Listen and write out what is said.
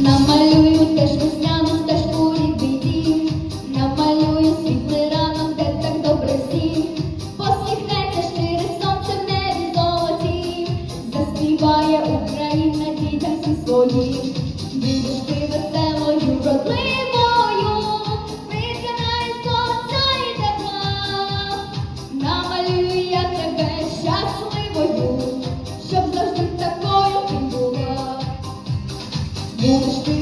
намалюю теж весняну стежку рідний намалюю світлий ранок, де так добре всім, посміхнеться щире сонце небі золоті, заспіває Україна дітям всім своїм. Música